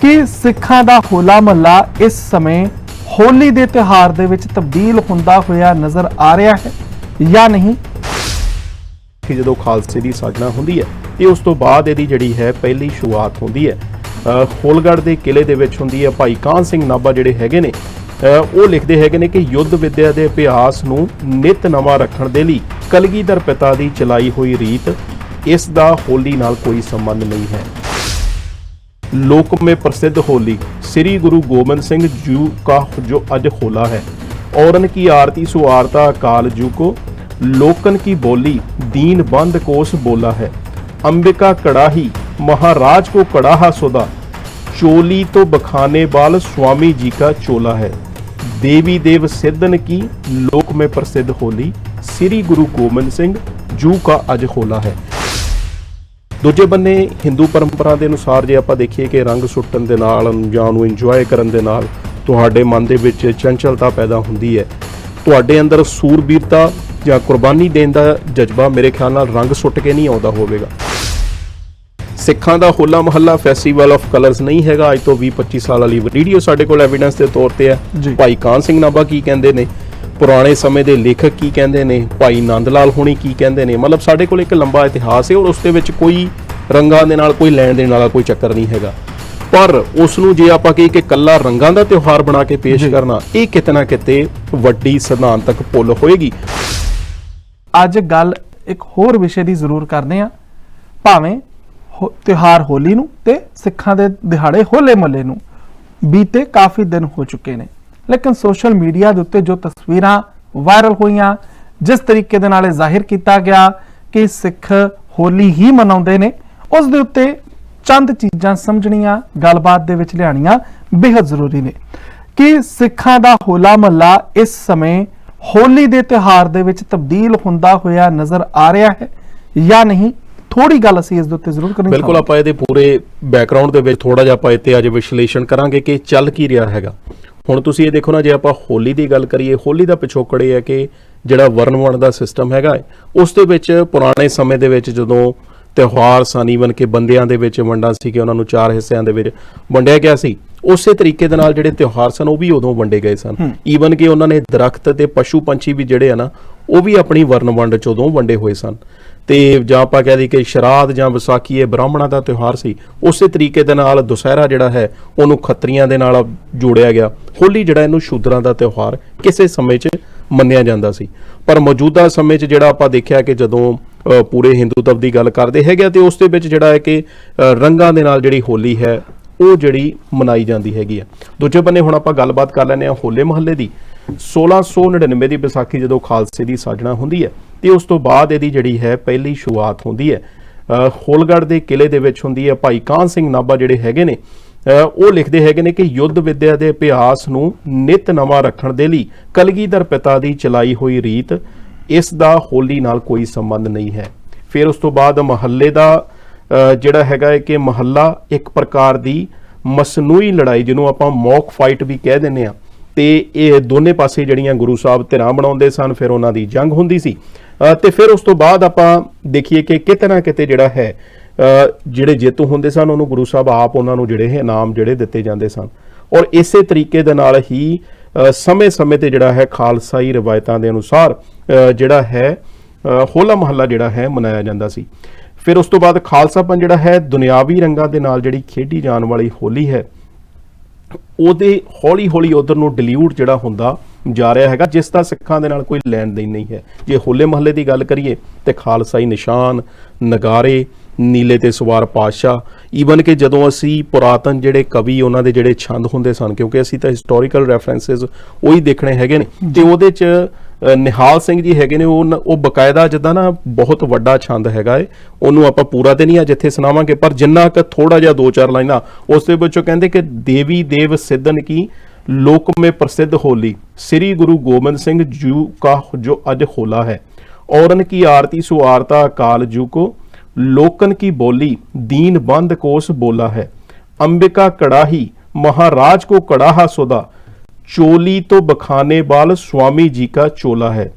ਕਿ ਸਿੱਖਾਂ ਦਾ ਹੋਲਾ ਮਹੱਲਾ ਇਸ ਸਮੇਂ ਹੋਲੀ ਦੇ ਤਿਉਹਾਰ ਦੇ ਵਿੱਚ ਤਬਦੀਲ ਹੁੰਦਾ ਹੋਇਆ ਨਜ਼ਰ ਆ ਰਿਹਾ ਹੈ ਜਾਂ ਨਹੀਂ? ਕਿ ਜਦੋਂ ਖਾਲਸੇ ਦੀ ਸਾਜਣਾ ਹੁੰਦੀ ਹੈ ਤੇ ਉਸ ਤੋਂ ਬਾਅਦ ਇਹਦੀ ਜਿਹੜੀ ਹੈ ਪਹਿਲੀ ਸ਼ੁਰੂਆਤ ਹੁੰਦੀ ਹੈ। ਅ, ਹੋਲਗੜ੍ਹ ਦੇ ਕਿਲੇ ਦੇ ਵਿੱਚ ਹੁੰਦੀ ਹੈ ਭਾਈ ਕਾਨ ਸਿੰਘ ਨਾਭਾ ਜਿਹੜੇ ਹੈਗੇ ਨੇ ਉਹ ਲਿਖਦੇ ਹੈਗੇ ਨੇ ਕਿ ਯੁੱਧ ਵਿਦਿਆ ਦੇ ਅਭਿਆਸ ਨੂੰ ਨਿਤ ਨਵਾਂ ਰੱਖਣ ਦੇ ਲਈ ਕਲਗੀਧਰ ਪਿਤਾ ਦੀ ਚਲਾਈ ਹੋਈ ਰੀਤ ਇਸ ਦਾ ਹੋਲੀ ਨਾਲ ਕੋਈ ਸੰਬੰਧ ਨਹੀਂ ਹੈ। लोक में प्रसिद्ध होली श्री गुरु गोबिंद सिंह जू का जो अज होला है। औरन की आरती सुआरता अकाल जू को लोकन की बोली दीन बंद कोस बोला है। अंबिका कड़ाही महाराज को कड़ाहा सुदा। चोली तो बखाने बाल स्वामी जी का चोला है। देवी देव सिद्धन की लोक में प्रसिद्ध होली श्री गुरु गोबिंद सिंह जू का अज होला है। ਦੂਜੇ ਬੰਨੇ ਹਿੰਦੂ ਪਰੰਪਰਾ ਦੇ ਅਨੁਸਾਰ ਜੇ ਆਪਾਂ ਦੇਖੀਏ ਕਿ ਰੰਗ ਸੁੱਟਣ ਦੇ ਨਾਲ ਜਾਂ ਉਹਨੂੰ ਇੰਜੋਏ ਕਰਨ ਦੇ ਨਾਲ ਤੁਹਾਡੇ ਮਨ ਦੇ ਵਿੱਚ ਚੰਚਲਤਾ ਪੈਦਾ ਹੁੰਦੀ ਹੈ। ਤੁਹਾਡੇ ਅੰਦਰ ਸੂਰਬੀਰਤਾ ਜਾਂ ਕੁਰਬਾਨੀ ਦੇਣ ਦਾ ਜਜ਼ਬਾ ਮੇਰੇ ਖਿਆਲ ਨਾਲ ਰੰਗ ਸੁੱਟ ਕੇ ਨਹੀਂ ਆਉਂਦਾ ਹੋਵੇਗਾ। ਸਿੱਖਾਂ ਦਾ Hola Mohalla festival of colours ਨਹੀਂ ਹੈਗਾ। ਅੱਜ ਤੋਂ 20-25 ਸਾਲ ਵਾਲੀ ਵੀਡੀਓ ਸਾਡੇ ਕੋਲ ਐਵੀਡੈਂਸ ਦੇ ਤੌਰ ਤੇ। ਹੈ। ਭਾਈ ਕਾਨ ਸਿੰਘ ਨਾਭਾ ਕੀ ਕਹਿੰਦੇ ਨੇ? ਪੁਰਾਣੇ ਸਮੇਂ ਦੇ ਲੇਖਕ ਕੀ ਕਹਿੰਦੇ ਨੇ? ਭਾਈ ਨੰਦ ਲਾਲ ਹੋਣੀ ਕੀ ਕਹਿੰਦੇ ਨੇ? ਮਤਲਬ ਸਾਡੇ ਕੋਲ ਇੱਕ ਲੰਬਾ ਇਤਿਹਾਸ ਹੈ ਔਰ ਉਸ ਦੇ ਵਿੱਚ ਕੋਈ ਰੰਗਾਂ ਦੇ ਨਾਲ ਕੋਈ ਲੈਣ ਦੇਣ ਵਾਲਾ ਕੋਈ ਚੱਕਰ ਨਹੀਂ ਹੈਗਾ। ਪਰ ਉਸ ਨੂੰ ਜੇ ਆਪਾਂ ਕਹੀਏ ਕਿ ਕੱਲਾ ਰੰਗਾਂ ਦਾ ਤਿਉਹਾਰ ਬਣਾ ਕੇ ਪੇਸ਼। ਕਰਨਾ ਇਹ ਕਿਤਨਾ ਕਿਤੇ ਵੱਡੀ ਸਿਧਾਂਤਕ ਭੁੱਲ ਹੋਏਗੀ। ਅੱਜ ਗੱਲ ਇੱਕ ਹੋਰ ਵਿਸ਼ੇ ਦੀ ਜ਼ਰੂਰ ਕਰਦੇ ਹਾਂ ਭਾਵੇਂ ਤਿਉਹਾਰ ਹੋਲੀ ਨੂੰ ਤੇ ਸਿੱਖਾਂ ਦੇ ਦਿਹਾੜੇ ਹੋਲੇ ਮਹੱਲੇ ਨੂੰ ਬੀਤੇ ਕਾਫੀ ਦਿਨ ਹੋ ਚੁੱਕੇ ਨੇ। ਲੇਕਿਨ ਸੋਸ਼ਲ ਮੀਡੀਆ ਦੇ ਉੱਤੇ ਜੋ ਤਸਵੀਰਾਂ ਵਾਇਰਲ ਹੋਈਆਂ ਜਿਸ ਤਰੀਕੇ ਦੇ ਨਾਲ ਇਹ ਜ਼ਾਹਿਰ ਕੀਤਾ ਗਿਆ ਕਿ ਸਿੱਖ ਹੋਲੀ ਹੀ ਮਨਾਉਂਦੇ ਨੇ ਉਸ ਦੇ ਉੱਤੇ ਚੰਦ ਚੀਜ਼ਾਂ ਸਮਝਣੀਆਂ ਗੱਲਬਾਤ ਦੇ ਵਿੱਚ ਲਿਆਣੀਆਂ ਬੇहद ਜ਼ਰੂਰੀ ਨੇ। ਕਿ ਸਿੱਖਾਂ ਦਾ ਹੋਲਾ ਮਹੱਲਾ ਇਸ ਸਮੇਂ ਹੋਲੀ ਦੇ ਤਿਉਹਾਰ ਦੇ ਵਿੱਚ ਤਬਦੀਲ ਹੁੰਦਾ ਹੋਇਆ ਨਜ਼ਰ ਆ ਰਿਹਾ ਹੈ ਜਾਂ ਨਹੀਂ ਥੋੜੀ ਗੱਲ ਅਸੀਂ ਇਸ ਦੇ ਉੱਤੇ ਜ਼ਰੂਰ ਕਰਨੀ ਬਿਲਕੁਲ ਆਪਾਂ ਇਹਦੇ ਪੂਰੇ ਬੈਕਗ੍ਰਾਉਂਡ ਦੇ ਵਿੱਚ ਥੋੜਾ ਜਿਹਾ ਆਪਾਂ ਇੱਥੇ ਅੱਜ ਵਿਸ਼ਲੇਸ਼ਣ ਕਰਾਂਗੇ ਕਿ ਚੱਲ ਕੀ ਰਿਹਾ ਹੈਗਾ। ਹੁਣ ਤੁਸੀਂ ਇਹ ਦੇਖੋ ਨਾ, ਜੇ ਆਪਾਂ ਹੋਲੀ ਦੀ ਗੱਲ ਕਰੀਏ, ਹੋਲੀ ਦਾ ਪਿਛੋਕੜ ਇਹ ਹੈ ਕਿ ਜਿਹੜਾ ਵਰਣ ਵੰਡ ਦਾ ਸਿਸਟਮ ਹੈਗਾ ਉਸ ਦੇ ਵਿੱਚ ਪੁਰਾਣੇ ਸਮੇਂ ਦੇ ਵਿੱਚ ਜਦੋਂ ਤਿਉਹਾਰ ਸਨ ਈਵਨ ਕਿ ਬੰਦਿਆਂ ਦੇ ਵਿੱਚ ਵੰਡਾਂ ਸੀ ਕਿ ਉਹਨਾਂ ਨੂੰ ਚਾਰ ਹਿੱਸਿਆਂ ਦੇ ਵਿੱਚ ਵੰਡਿਆ ਗਿਆ ਸੀ। ਉਸੇ ਤਰੀਕੇ ਦੇ ਨਾਲ ਜਿਹੜੇ ਤਿਉਹਾਰ ਸਨ ਉਹ ਵੀ ਉਦੋਂ ਵੰਡੇ ਗਏ ਸਨ। ਈਵਨ ਕਿ ਉਹਨਾਂ ਨੇ ਦਰਖਤ ਤੇ ਪਸ਼ੂ ਪੰਛੀ ਵੀ ਜਿਹੜੇ ਆ ਨਾ ਉਹ ਵੀ ਆਪਣੀ ਵਰਨ ਵੰਡ ਚ ਉਦੋਂ ਵੰਡੇ ਹੋਏ ਸਨ। ਤੇ ਜਾਂ ਆਪਾਂ ਕਹਿ ਦਈਏ ਕਿ ਸ਼ਰਾਧ ਜਾਂ ਵਿਸਾਖੀ ਇਹ ਬ੍ਰਾਹਮਣਾਂ ਦਾ ਤਿਉਹਾਰ ਸੀ। ਉਸੇ ਤਰੀਕੇ ਦੇ ਨਾਲ ਦੁਸਹਿਰਾ ਜਿਹੜਾ ਹੈ ਉਹਨੂੰ ਖੱਤਰੀਆਂ ਦੇ ਨਾਲ ਜੋੜਿਆ ਗਿਆ। ਹੋਲੀ ਜਿਹੜਾ ਇਹਨੂੰ ਸ਼ੂਦਰਾਂ ਦਾ ਤਿਉਹਾਰ ਕਿਸੇ ਸਮੇਂ 'ਚ ਮੰਨਿਆ ਜਾਂਦਾ ਸੀ। ਪਰ ਮੌਜੂਦਾ ਸਮੇਂ 'ਚ ਜਿਹੜਾ ਆਪਾਂ ਦੇਖਿਆ ਕਿ ਜਦੋਂ ਪੂਰੇ ਹਿੰਦੂਤਵ ਦੀ ਗੱਲ ਕਰਦੇ ਹੈਗੇ ਆ ਤੇ ਉਸ ਦੇ ਵਿੱਚ ਜਿਹੜਾ ਹੈ ਕਿ ਰੰਗਾਂ ਦੇ ਨਾਲ ਜਿਹੜੀ ਹੋਲੀ ਹੈ ਉਹ ਜਿਹੜੀ ਮਨਾਈ ਜਾਂਦੀ ਹੈਗੀ ਆ। ਦੂਜੇ ਬੰਨੇ ਹੁਣ ਆਪਾਂ ਗੱਲਬਾਤ ਕਰ ਲੈਂਦੇ ਆ ਹੋਲੇ ਮਹੱਲੇ ਦੀ। 1699 ਦੀ ਵਿਸਾਖੀ ਜਦੋਂ ਖਾਲਸੇ ਦੀ ਸਾਜਣਾ ਹੁੰਦੀ ਹੈ ਤੇ ਉਸ ਤੋਂ ਬਾਅਦ ਇਹਦੀ ਜਿਹੜੀ ਹੈ ਪਹਿਲੀ ਸ਼ੁਰੂਆਤ ਹੁੰਦੀ ਹੈ। ਅ, ਹੋਲਗੜ੍ਹ ਦੇ ਕਿਲੇ ਦੇ ਵਿੱਚ ਹੁੰਦੀ ਹੈ ਭਾਈ ਕਾਹਨ ਸਿੰਘ ਨਾਭਾ ਜਿਹੜੇ ਹੈਗੇ ਨੇ ਉਹ ਲਿਖਦੇ ਹੈਗੇ ਨੇ ਕਿ ਯੁੱਧ ਵਿਦਿਆ ਦੇ ਅਭਿਆਸ ਨੂੰ ਨਿਤ ਨਵਾਂ ਰੱਖਣ ਦੇ ਲਈ ਕਲਗੀਧਰ ਪਿਤਾ ਦੀ ਚਲਾਈ ਹੋਈ ਰੀਤ ਇਸ ਦਾ ਹੋਲੀ ਨਾਲ ਕੋਈ ਸੰਬੰਧ ਨਹੀਂ ਹੈ। ਫਿਰ ਉਸ ਤੋਂ ਬਾਅਦ ਮਹੱਲੇ ਦਾ ਜਿਹੜਾ ਹੈਗਾ ਹੈ ਕਿ ਮਹੱਲਾ ਇੱਕ ਪ੍ਰਕਾਰ ਦੀ ਮਸਨੂਈ ਲੜਾਈ ਜਿਹਨੂੰ ਆਪਾਂ ਮੌਕ ਫਾਈਟ ਵੀ ਕਹਿ ਦਿੰਦੇ ਆ ਤੇ ਇਹ ਦੋਨੇ ਪਾਸੇ ਜਿਹੜੀਆਂ ਗੁਰੂ ਸਾਹਿਬ ਧਿਰਾਂ ਬਣਾਉਂਦੇ ਸਨ ਫਿਰ ਉਹਨਾਂ ਦੀ ਜੰਗ ਹੁੰਦੀ ਸੀ। ਅ, ਤੇ ਫਿਰ ਉਸ ਤੋਂ ਬਾਅਦ ਆਪਾਂ ਦੇਖੀਏ ਕਿ ਕਿਤੇ ਨਾ ਕਿਤੇ ਜਿਹੜਾ ਹੈ ਜਿਹੜੇ ਜੇਤੂ ਹੁੰਦੇ ਸਨ ਉਹਨੂੰ ਗੁਰੂ ਸਾਹਿਬ ਆਪ ਉਹਨਾਂ ਨੂੰ ਜਿਹੜੇ ਹੈ ਇਨਾਮ ਜਿਹੜੇ ਦਿੱਤੇ ਜਾਂਦੇ ਸਨ। ਔਰ ਇਸੇ ਤਰੀਕੇ ਦੇ ਨਾਲ ਹੀ ਸਮੇਂ-ਸਮੇਂ ਤੇ ਜਿਹੜਾ ਹੈ ਖਾਲਸਾਈ ਰਵਾਇਤਾਂ ਦੇ ਅਨੁਸਾਰ ਜਿਹੜਾ ਹੈ ਹੋਲਾ ਮਹੱਲਾ ਜਿਹੜਾ ਹੈ ਮਨਾਇਆ ਜਾਂਦਾ ਸੀ। ਫਿਰ ਉਸ ਤੋਂ ਬਾਅਦ ਖਾਲਸਾਪਨ ਜਿਹੜਾ ਹੈ ਦੁਨਿਆਵੀ ਰੰਗਾਂ ਦੇ ਨਾਲ ਜਿਹੜੀ ਖੇਡੀ ਜਾਣ ਵਾਲੀ ਹੋਲੀ ਹੈ, ਉਹਦੇ ਹੌਲੀ ਹੌਲੀ ਉਧਰ ਨੂੰ ਡਿਲੀਊਟ ਜਿਹੜਾ ਹੁੰਦਾ ਜਾ ਰਿਹਾ ਹੈਗਾ, ਜਿਸ ਦਾ ਸਿੱਖਾਂ ਦੇ ਨਾਲ ਕੋਈ ਲੈਣ ਦੇਣ ਨਹੀਂ ਹੈ। ਜੇ ਹੋਲੇ ਮਹੱਲੇ ਦੀ ਗੱਲ ਕਰੀਏ ਤੇ ਖਾਲਸਾਈ ਨਿਸ਼ਾਨ, ਨਗਾਰੇ, ਨੀਲੇ ਤੇ ਸਵਾਰ ਪਾਤਸ਼ਾਹ ਈਵਨ ਕਿ ਜਦੋਂ ਅਸੀਂ ਪੁਰਾਤਨ ਜਿਹੜੇ ਕਵੀ ਉਹਨਾਂ ਦੇ ਜਿਹੜੇ ਛੰਦ ਹੁੰਦੇ ਸਨ, ਕਿਉਂਕਿ ਅਸੀਂ ਤਾਂ ਹਿਸਟੋਰੀਕਲ ਰੈਫਰੈਂਸਸ ਉਹੀ ਦੇਖਣੇ ਹੈਗੇ ਨੇ, ਤੇ ਉਹਦੇ ਚ ਨਿਹਾਲ ਸਿੰਘ ਜੀ ਹੈਗੇ ਨੇ, ਉਹ ਉਹ ਬਕਾਇਦਾ ਜਿੱਦਾਂ ਨਾ ਬਹੁਤ ਵੱਡਾ ਛੰਦ ਹੈਗਾ ਏ। ਉਹਨੂੰ ਆਪਾਂ ਪੂਰਾ ਤੇ ਨਹੀਂ ਅੱਜ ਇੱਥੇ ਸੁਣਾਵਾਂਗੇ, ਪਰ ਜਿੰਨਾ ਕ ਥੋੜਾ ਜਿਹਾ ਦੋ ਚਾਰ ਲਾਈਨਾਂ, ਉਸ ਦੇ ਵਿੱਚੋਂ ਕਹਿੰਦੇ ਕਿ ਦੇਵੀ ਦੇਵ ਸਿੱਧਨ ਕੀ ਲੋਕ ਮੇ ਪ੍ਰਸਿੱਧ ਹੋਲੀ, ਸ੍ਰੀ ਗੁਰੂ ਗੋਬਿੰਦ ਸਿੰਘ ਜੂ ਕਾ ਜੋ ਅੱਜ ਹੋਲਾ ਹੈ। ਔਰਨ ਕੀ ਆਰਤੀ ਸੋ ਆਰਤਾ ਕਾਲ ਜੂ ਕੋ, ਲੋਕਨ ਕੀ ਬੋਲੀ, ਦੀਨ ਬੰਦ ਕੋਸ ਬੋਲਾ ਹੈ। ਅੰਬਿਕਾ ਕੜਾਹੀ, ਮਹਾਰਾਜ ਕੋ ਕੜਾਹਾ ਸੋਦਾ चोली तो बखाने बाल स्वामी जी का चोला है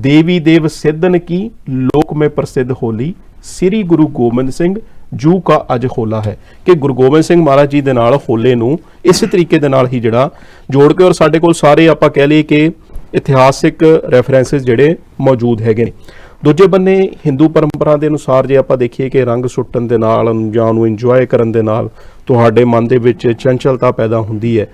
देवी देव सिद्धन की लोक में प्रसिद्ध होली श्री गुरु गोविंद सिंह ਜੂ ਕਾ ਅੱਜ ਹੋਲਾ ਹੈ ਕਿ ਗੁਰੂ ਗੋਬਿੰਦ ਸਿੰਘ ਮਹਾਰਾਜ ਜੀ ਦੇ ਨਾਲ ਹੋਲੇ ਨੂੰ ਇਸੇ ਤਰੀਕੇ ਦੇ ਨਾਲ ਹੀ ਜਿਹੜਾ ਜੋੜ ਕੇ ਔਰ ਸਾਡੇ ਕੋਲ ਸਾਰੇ ਆਪਾਂ ਕਹਿ ਲਈਏ ਕਿ ਇਤਿਹਾਸਿਕ ਰੈਫਰੈਂਸਸ ਜਿਹੜੇ ਮੌਜੂਦ ਹੈਗੇ ਨੇ ਦੂਜੇ ਬੰਨੇ ਹਿੰਦੂ ਪਰੰਪਰਾ ਦੇ ਅਨੁਸਾਰ ਜੇ ਆਪਾਂ ਦੇਖੀਏ ਕਿ ਰੰਗ ਸੁੱਟਣ ਦੇ ਨਾਲ ਜਾਂ ਉਹਨੂੰ ਇੰਜੋਏ ਕਰਨ ਦੇ ਨਾਲ ਤੁਹਾਡੇ ਮਨ ਦੇ ਵਿੱਚ ਚੰਚਲਤਾ ਪੈਦਾ ਹੁੰਦੀ ਹੈ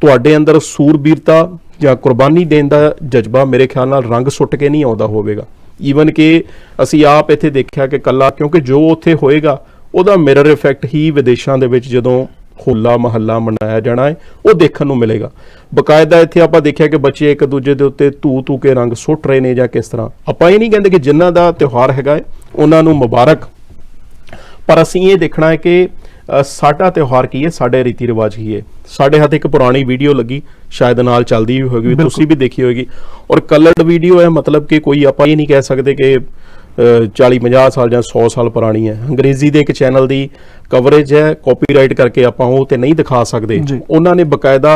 ਤੁਹਾਡੇ ਅੰਦਰ ਸੂਰਬੀਰਤਾ ਜਾਂ ਕੁਰਬਾਨੀ ਦੇਣ ਦਾ ਜਜ਼ਬਾ ਮੇਰੇ ਖਿਆਲ ਨਾਲ ਰੰਗ ਸੁੱਟ ਕੇ ਨਹੀਂ ਆਉਂਦਾ ਹੋਵੇਗਾ। ਈਵਨ ਕਿ ਅਸੀਂ ਆਪ ਇੱਥੇ ਦੇਖਿਆ ਕਿ ਕੱਲਾ, ਕਿਉਂਕਿ ਜੋ ਉੱਥੇ ਹੋਏਗਾ, ਉਹਦਾ ਮਿਰਰ ਇਫੈਕਟ ਹੀ ਵਿਦੇਸ਼ਾਂ ਦੇ ਵਿੱਚ ਜਦੋਂ ਹੋਲਾ ਮਹੱਲਾ ਮਨਾਇਆ ਜਾਣਾ ਹੈ, ਉਹ ਦੇਖਣ ਨੂੰ ਮਿਲੇਗਾ। ਬਕਾਇਦਾ ਇੱਥੇ ਆਪਾਂ ਦੇਖਿਆ ਕਿ ਬੱਚੇ ਇੱਕ ਦੂਜੇ ਦੇ ਉੱਤੇ ਧੂ ਧੂ ਕੇ ਰੰਗ ਸੁੱਟ ਰਹੇ ਨੇ ਜਾਂ ਕਿਸ ਤਰ੍ਹਾਂ। ਆਪਾਂ ਇਹ ਨਹੀਂ ਕਹਿੰਦੇ ਕਿ ਜਿਨ੍ਹਾਂ ਦਾ ਤਿਉਹਾਰ ਹੈਗਾ ਉਹਨਾਂ ਨੂੰ ਮੁਬਾਰਕ। ਪਰ ਅਸੀਂ ਇਹ ਦੇਖਣਾ ਹੈ ਕਿ ਸਾਡਾ ਤਿਉਹਾਰ ਕੀ ਹੈ, ਸਾਡੇ ਰੀਤੀ ਰਿਵਾਜ ਕੀ ਹੈ। ਸਾਡੇ ਹੱਥ ਇੱਕ ਪੁਰਾਣੀ ਵੀਡੀਓ ਲੱਗੀ ਸ਼ਾਇਦ ਨਾਲ ਚੱਲਦੀ ਵੀ ਹੋਵੇਗੀ ਤੁਸੀਂ ਵੀ ਦੇਖੀ ਹੋਵੇਗੀ ਔਰ ਕਲਰਡ ਵੀਡੀਓ ਹੈ ਮਤਲਬ ਕਿ ਕੋਈ ਆਪਾਂ ਇਹ ਨਹੀਂ ਕਹਿ ਸਕਦੇ ਕਿ 40 50 ਸਾਲ ਜਾਂ 100 ਸਾਲ ਪੁਰਾਣੀ ਹੈ। ਅੰਗਰੇਜ਼ੀ ਦੇ ਇੱਕ ਚੈਨਲ ਦੀ ਕਵਰੇਜ ਹੈ ਕਾਪੀਰਾਈਟ ਕਰਕੇ ਆਪਾਂ ਉਹ ਤੇ ਨਹੀਂ ਦਿਖਾ ਸਕਦੇ। ਉਹਨਾਂ ਨੇ ਬਕਾਇਦਾ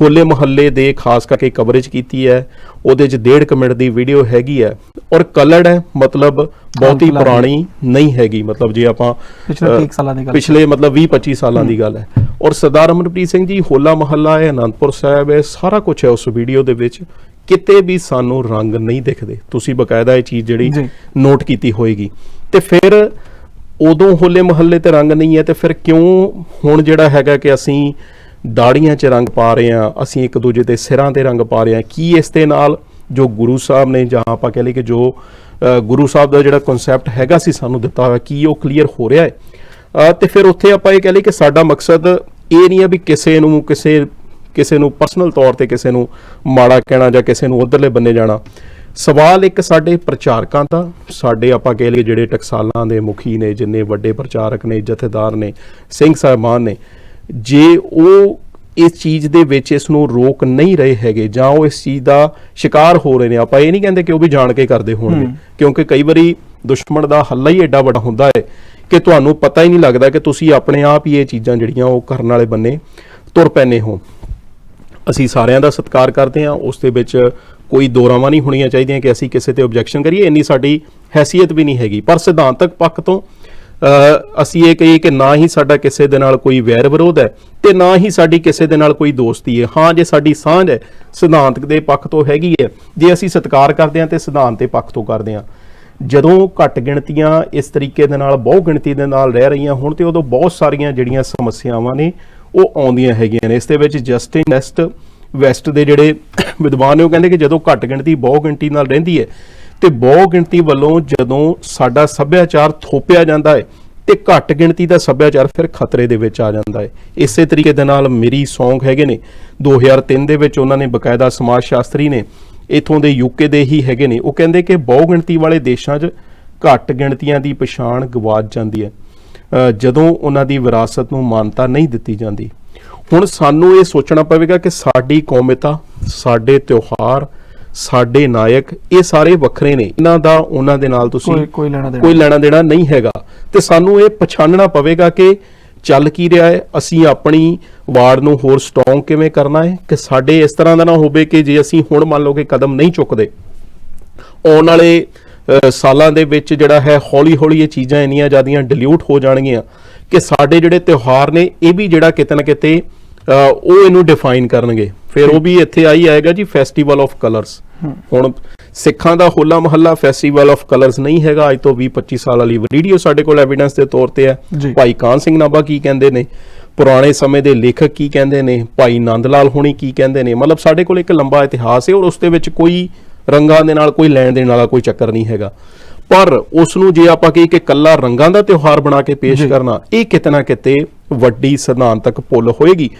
ਹੋਲੇ ਮਹੱਲੇ ਦੇ ਖਾਸ ਕਰਕੇ ਕਵਰੇਜ ਕੀਤੀ ਹੈ। ਉਹਦੇ 'ਚ ਡੇਢ ਕੁ ਮਿੰਟ ਦੀ ਵੀਡੀਓ ਹੈਗੀ ਹੈ। ਔਰ ਕਲਰਡ ਹੈ ਮਤਲਬ ਬਹੁਤੀ ਪੁਰਾਣੀ ਨਹੀਂ ਹੈਗੀ। ਮਤਲਬ ਜੇ ਆਪਾਂ ਪਿਛਲੇ ਅ, 30 ਸਾਲਾਂ ਦੀ ਗੱਲ ਪਿਛਲੇ ਮਤਲਬ 20 25 ਸਾਲਾਂ ਦੀ ਗੱਲ ਹੈ। ਔਰ ਸਰਦਾਰ ਅਮਰਪ੍ਰੀਤ ਸਿੰਘ ਜੀ ਹੋਲਾ ਮਹੱਲਾ ਹੈ ਅਨੰਦਪੁਰ ਸਾਹਿਬ ਹੈ ਸਾਰਾ ਕੁਝ ਹੈ ਉਸ ਵੀਡੀਓ ਦੇ ਵਿੱਚ। ਕਿਤੇ ਵੀ ਸਾਨੂੰ ਰੰਗ ਨਹੀਂ ਦਿਖਦੇ। ਤੁਸੀਂ ਬਕਾਇਦਾ ਇਹ ਚੀਜ਼ ਜਿਹੜੀ। ਨੋਟ ਕੀਤੀ ਹੋਏਗੀ। ਤੇ ਫਿਰ ਉਦੋਂ ਹੋਲੇ ਮਹੱਲੇ ਤੇ ਰੰਗ ਨਹੀਂ ਹੈ ਤੇ ਫਿਰ ਕਿਉਂ ਹੁਣ ਜਿਹੜਾ ਹੈਗਾ ਕਿ ਅਸੀਂ ਦਾੜੀਆਂ 'ਚ ਰੰਗ ਪਾ ਰਹੇ ਹਾਂ ਅਸੀਂ ਇੱਕ ਦੂਜੇ ਦੇ ਸਿਰਾਂ ਤੇ ਰੰਗ ਪਾ ਰਹੇ ਹਾਂ। ਕੀ ਇਸ ਦੇ ਨਾਲ ਜੋ ਗੁਰੂ ਸਾਹਿਬ ਨੇ ਜਾਂ ਆਪਾਂ ਕਹ ਲਈਏ ਕਿ ਜੋ ਗੁਰੂ ਸਾਹਿਬ ਦਾ ਜਿਹੜਾ ਕਨਸੈਪਟ ਹੈਗਾ ਸੀ ਸਾਨੂੰ ਦਿੱਤਾ ਹੋਇਆ ਕੀ ਉਹ ਕਲੀਅਰ ਹੋ ਰਿਹਾ ਹੈ? ਅ, ਤੇ ਫਿਰ ਉੱਥੇ ਆਪਾਂ ਇਹ ਕਹ ਲਈਏ ਕਿ ਸਾਡਾ ਮਕਸਦ ਇਹ ਨਹੀਂ ਹੈ ਵੀ ਕਿਸੇ ਨੂੰ ਕਿਸੇ ਕਿਸੇ ਨੂੰ ਪਰਸਨਲ ਤੌਰ ਤੇ ਕਿਸੇ ਨੂੰ ਮਾੜਾ ਕਹਿਣਾ ਜਾਂ ਕਿਸੇ ਨੂੰ ਉਧਰਲੇ ਬੰਨੇ ਜਾਣਾ। ਸਵਾਲ ਇੱਕ ਸਾਡੇ ਪ੍ਰਚਾਰਕਾਂ ਦਾ ਸਾਡੇ ਆਪਾਂ ਕਹਿ ਲਈਏ ਜਿਹੜੇ ਟਕਸਾਲਾਂ ਦੇ ਮੁਖੀ ਨੇ ਜਿੰਨੇ ਵੱਡੇ ਪ੍ਰਚਾਰਕ ਨੇ ਜਥੇਦਾਰ ਨੇ ਸਿੰਘ ਸਾਹਿਬਾਨ ਨੇ ਜੇ ਉਹ ਇਸ ਚੀਜ਼ ਦੇ ਵਿੱਚ ਇਸ ਨੂੰ ਰੋਕ ਨਹੀਂ ਰਹੇ ਹੈਗੇ ਜਾਂ ਉਹ ਇਸ ਚੀਜ਼ ਦਾ ਸ਼ਿਕਾਰ ਹੋ ਰਹੇ ਨੇ ਆਪਾਂ ਇਹ ਨਹੀਂ ਕਹਿੰਦੇ ਕਿ ਉਹ ਵੀ ਜਾਣ ਕੇ ਕਰਦੇ ਹੋਣਗੇ। ਕਿਉਂਕਿ ਕਈ ਵਾਰੀ ਦੁਸ਼ਮਣ ਦਾ ਹੱਲਾ ਹੀ ਐਡਾ ਵੱਡਾ ਹੁੰਦਾ ਹੈ ਕਿ ਤੁਹਾਨੂੰ ਪਤਾ ਹੀ ਨਹੀਂ ਲੱਗਦਾ ਕਿ ਤੁਸੀਂ ਆਪਣੇ ਆਪ ਹੀ ਇਹ ਚੀਜ਼ਾਂ ਜਿਹੜੀਆਂ ਉਹ ਕਰਨ ਵਾਲੇ ਬੰਨੇ ਤੁਰ ਪੈਨੇ ਹੋ। ਅਸੀਂ ਸਾਰਿਆਂ ਦਾ ਸਤਿਕਾਰ ਕਰਦੇ ਹਾਂ ਉਸ ਦੇ ਵਿੱਚ ਕੋਈ ਦੋਰਾਵਾਂ ਨਹੀਂ ਹੋਣੀਆਂ ਚਾਹੀਦੀਆਂ ਕਿ ਅਸੀਂ ਕਿਸੇ ਤੇ ਆਬਜੈਕਸ਼ਨ ਕਰੀਏ। ਇੰਨੀ ਸਾਡੀ ਹੈਸੀਅਤ ਵੀ ਨਹੀਂ ਹੈਗੀ। ਪਰ ਸਿਧਾਂਤਕ ਪੱਖ ਤੋਂ ਅਸੀਂ ਇਹ ਕਹੀਏ ਕਿ ਨਾ ਹੀ ਸਾਡਾ ਕਿਸੇ ਦੇ ਨਾਲ ਕੋਈ ਵੈਰ ਵਿਰੋਧ ਹੈ ਤੇ ਨਾ ਹੀ ਸਾਡੀ ਕਿਸੇ ਦੇ ਨਾਲ ਕੋਈ ਦੋਸਤੀ ਹੈ। ਹਾਂ, ਜੇ ਸਾਡੀ ਸਾਂਝ ਹੈ ਸਿਧਾਂਤਕ ਦੇ ਪੱਖ ਤੋਂ ਹੈਗੀ ਹੈ। ਜੇ ਅਸੀਂ ਸਤਿਕਾਰ ਕਰਦੇ ਹਾਂ ਤੇ ਸਿਧਾਂਤ ਦੇ ਪੱਖ ਤੋਂ ਕਰਦੇ ਹਾਂ। ਜਦੋਂ ਘੱਟ ਗਿਣਤੀਆਂ ਇਸ ਤਰੀਕੇ ਦੇ ਨਾਲ, ਬਹੁ ਗਿਣਤੀ ਦੇ ਨਾਲ ਰਹਿ ਰਹੀਆਂ ਹੁਣ ਤੇ ਉਦੋਂ ਬਹੁਤ ਸਾਰੀਆਂ ਜਿਹੜੀਆਂ ਸਮੱਸਿਆਵਾਂ ਨੇ, ਉਹ ਆਉਂਦੀਆਂ ਹੈਗੀਆਂ ਨੇ। ਇਸ ਦੇ ਵਿੱਚ ਜਸਟਿਨ ਵੈਸਟ ਵੈਸਟ ਦੇ ਜਿਹੜੇ ਵਿਦਵਾਨ ਨੇ, ਉਹ ਕਹਿੰਦੇ ਕਿ ਜਦੋਂ ਘੱਟ ਗਿਣਤੀ, ਬਹੁ ਗਿਣਤੀ ਨਾਲ ਰਹਿੰਦੀ ਹੈ ਤੇ ਬਹੁ ਗਿਣਤੀ ਵੱਲੋਂ ਜਦੋਂ ਸਾਡਾ ਸੱਭਿਆਚਾਰ ਥੋਪਿਆ ਜਾਂਦਾ ਹੈ ਤੇ ਘੱਟ ਗਿਣਤੀ ਦਾ ਸੱਭਿਆਚਾਰ ਫਿਰ ਖਤਰੇ ਦੇ ਵਿੱਚ ਆ ਜਾਂਦਾ ਹੈ। ਇਸੇ ਤਰੀਕੇ ਦੇ ਨਾਲ ਮੇਰੀ ਸੌਂਗ ਹੈਗੇ ਨੇ। 2003 ਦੇ ਵਿੱਚ ਉਹਨਾਂ ਨੇ ਬਕਾਇਦਾ ਸਮਾਜ ਸ਼ਾਸਤਰੀ ਨੇ, ਇਥੋਂ ਦੇ ਯੂਕੇ ਦੇ ਹੀ ਹੈਗੇ ਨੇ। ਉਹ ਕਹਿੰਦੇ ਕਿ ਬਹੁ ਗਿਣਤੀ ਵਾਲੇ ਦੇਸ਼ਾਂ 'ਚ ਘੱਟ ਗਿਣਤੀਆਂ ਦੀ ਪਛਾਣ ਗਵਾਚ ਜਾਂਦੀ ਹੈ। ਜਦੋਂ ਉਹਨਾਂ ਦੀ ਵਿਰਾਸਤ ਨੂੰ ਮਾਨਤਾ ਨਹੀਂ ਦਿੱਤੀ ਜਾਂਦੀ। ਹੁਣ ਸਾਨੂੰ ਇਹ ਸੋਚਣਾ ਪਵੇਗਾ ਕਿ ਸਾਡੀ ਕੌਮਤਾ ਸਾਡੇ ਤਿਉਹਾਰ ਸਾਡੇ ਨਾਇਕ ਇਹ ਸਾਰੇ ਵੱਖਰੇ ਨੇ। ਇਹਨਾਂ ਦਾ ਉਹਨਾਂ ਦੇ ਨਾਲ ਤੁਸੀਂ ਕੋਈ ਕੋਈ ਲੈਣਾ ਦੇਣਾ ਕੋਈ ਲੈਣਾ ਦੇਣਾ ਨਹੀਂ ਹੈਗਾ। ਤੇ ਸਾਨੂੰ ਇਹ ਪਛਾਣਨਾ ਪਵੇਗਾ ਕਿ ਚੱਲ ਕੀ ਰਿਹਾ ਹੈ? ਅਸੀਂ ਆਪਣੀ ਵਾਰਡ ਨੂੰ ਹੋਰ ਸਟਰੋਂਗ ਕਿਵੇਂ ਕਰਨਾ ਹੈ? ਕਿ ਸਾਡੇ ਇਸ ਤਰ੍ਹਾਂ ਦਾ ਨਾ ਹੋਵੇ ਕਿ ਜੇ ਅਸੀਂ ਹੁਣ ਮੰਨ ਲਓ ਕਿ ਕਦਮ ਨਹੀਂ ਚੁੱਕਦੇ। ਆਉਣ ਵਾਲੇ ਸਾਲਾਂ ਦੇ ਵਿੱਚ ਜਿਹੜਾ ਹੈ ਹੌਲੀ ਹੌਲੀ ਇਹ ਚੀਜ਼ਾਂ ਇੰਨੀਆਂ ਜ਼ਿਆਦੀਆਂ ਡਿਲੂਟ ਹੋ ਜਾਣਗੀਆਂ ਕਿ ਸਾਡੇ ਜਿਹੜੇ ਤਿਉਹਾਰ ਨੇ ਇਹ ਵੀ ਜਿਹੜਾ ਕਿਤੇ ਨਾ ਕਿਤੇ ਉਹ ਇਹਨੂੰ ਡਿਫਾਈਨ ਕਰਨਗੇ। ਫਿਰ ਉਹ ਵੀ ਇੱਥੇ ਆਈ ਆਏਗਾ ਜੀ ਫੈਸਟੀਵਲ ਆਫ ਕਲਰਸ ਹੁਣ ਸਿੱਖਾਂ ਦਾ Hola Mohalla festival of colours ਨਹੀਂ ਹੈਗਾ ਅੱਜ ਤੋਂ 20 25 ਸਾਲ ਵਾਲੀ ਵੀਡੀਓ ਸਾਡੇ ਕੋਲ ਐਵੀਡੈਂਸ ਦੇ ਤੌਰ ਤੇ ਹੈ। ਭਾਈ ਕਾਨ ਸਿੰਘ ਨਾਭਾ ਕੀ ਕਹਿੰਦੇ ਨੇ ਪੁਰਾਣੇ ਸਮੇਂ ਦੇ ਲੇਖਕ ਕੀ ਕਹਿੰਦੇ ਨੇ ਭਾਈ ਨੰਦ ਲਾਲ ਹੋਣੀ ਕੀ ਕਹਿੰਦੇ ਨੇ ਮਤਲਬ ਸਾਡੇ ਕੋਲ ਇੱਕ ਲੰਬਾ ਇਤਿਹਾਸ ਹੈ ਔਰ ਉਸ ਦੇ ਵਿੱਚ ਕੋਈ ਰੰਗਾਂ ਦੇ ਨਾਲ ਕੋਈ ਲੈਣ ਦੇਣ ਵਾਲਾ ਕੋਈ ਚੱਕਰ ਨਹੀਂ ਹੈਗਾ। ਪਰ ਉਸ ਨੂੰ ਜੇ ਆਪਾਂ ਕਹੀਏ ਕਿ ਕੱਲਾ ਰੰਗਾਂ ਦਾ ਤਿਉਹਾਰ ਬਣਾ ਕੇ ਪੇਸ਼। ਕਰਨਾ ਇਹ ਕਿਤੇ ਨਾ ਕਿਤੇ ਵੱਡੀ ਸਿਧਾਂਤਕ ਭੁੱਲ ਹੋਏਗੀ।